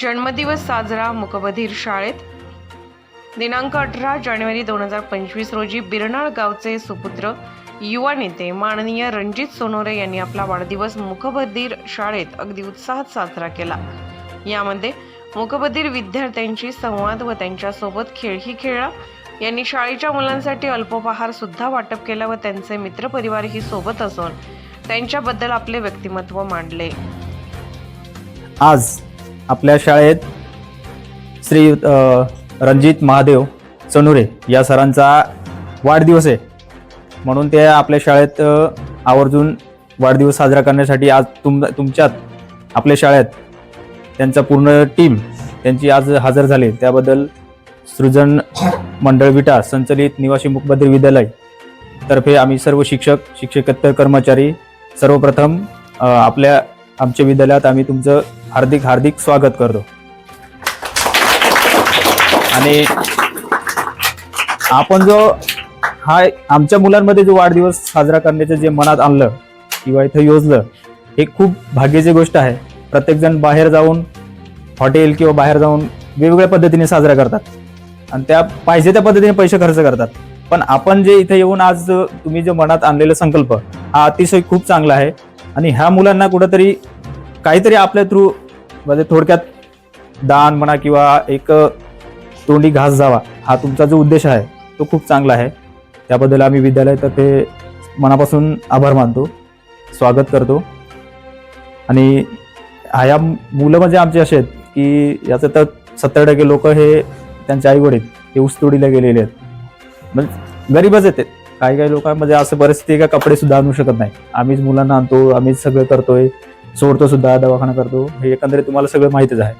जन्मदिवस साजरा मुकबधीर शाळेत. दिनांक अठरा जानेवारी दोन हजार पंचवीस रोजी बिरनाळ गावचे सुपुत्र युवा नेते माननीय रणजित सोनोरे यांनी आपला वाढदिवस मुखबधीर शाळेत अगदी उत्साहात साजरा केला. यामध्ये मुकबधीर विद्यार्थ्यांशी संवाद व त्यांच्यासोबत खेळही खेळला. यांनी शाळेच्या मुलांसाठी अल्पोपहार सुद्धा वाटप केला व त्यांचे मित्रपरिवारही सोबत असून त्यांच्याबद्दल आपले व्यक्तिमत्व मांडले. आज आपल्या शाळेत श्री रणजित महादेव चनुरे या सरांचा वाढदिवस आहे. म्हणून ते आपल्या शाळेत आवर्जून वाढदिवस साजरा करण्यासाठी आज तुम तुमच्यात आपल्या शाळेत त्यांचा पूर्ण टीम त्यांची आज हजर झाली. त्याबद्दल सृजन मंडळ विटा संचलित निवासी मुकबधीर विद्यालय तर्फे आम्ही सर्व शिक्षक शिक्षकेतर कर्मचारी सर्वप्रथम आपल्या आमच्या विद्यालयात आम्ही तुमचं हार्दिक हार्दिक स्वागत करतो. आणि आपण जो हा आमच्या मुलांमध्ये जो वाढदिवस साजरा करण्याचं जे मनात आणलं किंवा इथं योजलं हे खूप भाग्याची गोष्ट आहे. प्रत्येकजण बाहेर जाऊन हॉटेल किंवा बाहेर जाऊन वेगवेगळ्या पद्धतीने साजरा करतात. आणि त्या पाहिजे त्या पद्धतीने पैसे खर्च करतात. पण आपण जे इथे येऊन आज तुम्ही जे मनात आणलेला संकल्प हा अतिशय खूप चांगला आहे. आणि ह्या मुलांना कुठंतरी काहीतरी आपल्या थ्रू म्हणजे थोडक्यात दान म्हणा किंवा एक तोंडी घास जावा हा तुमचा जो उद्देश आहे तो खूप चांगला आहे. त्याबद्दल आम्ही विद्यालयातर्फे मनापासून आभार मानतो स्वागत करतो. आणि ह्या मुलं म्हणजे आमचे असे आहेत की याचं तर सत्तर टक्के लोक हे त्यांचे आईवडील हे ऊसतोडीला गेलेले आहेत. म्हणजे गरीबच येते काही काही लोकांमध्ये म्हणजे असं परिस्थिती का कपडे सुद्धा आणू शकत नाही. आम्हीच मुलांना आणतो आम्हीच सगळं करतोय. सोडतो सुद्धा दवाखाना करतो. हे एकंदरीत तुम्हाला सगळं माहितीच आहे.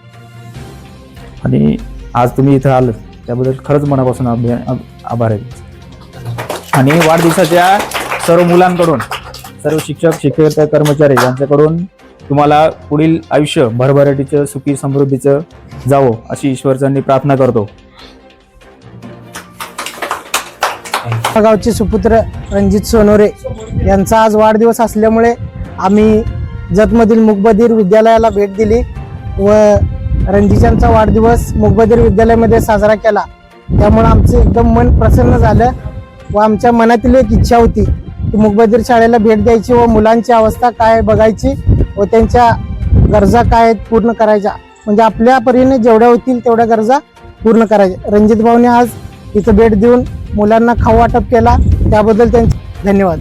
आणि आज तुम्ही इथं आलं त्याबद्दल खरंच मनापासून आभार आहे. आणि वाढदिवसाच्या सर्व मुलांकडून सर्व शिक्षक शिक्षक कर्मचारी यांच्याकडून तुम्हाला पुढील आयुष्य भरभराटीचं सुखी समृद्धीचं जावं अशी ईश्वरचरणी प्रार्थना करतो. गावचे सुपुत्र रणजित सोनोरे यांचा आज वाढदिवस असल्यामुळे आम्ही जतमधील मुकबधीर विद्यालयाला भेट दिली व रणजितांचा वाढदिवस मुकबधीर विद्यालयामध्ये साजरा केला. त्यामुळे आमचं एकदम मन प्रसन्न झालं व आमच्या मनातील एक इच्छा होती की मुकबधीर शाळेला भेट द्यायची व मुलांची अवस्था काय आहे बघायची व त्यांच्या गरजा काय आहेत पूर्ण करायच्या. म्हणजे आपल्या परीने जेवढ्या होतील तेवढ्या गरजा पूर्ण करायच्या. रणजित भाऊने आज इथं भेट देऊन मुलांना खाऊ वाटप केला. त्याबद्दल त्यांचे धन्यवाद.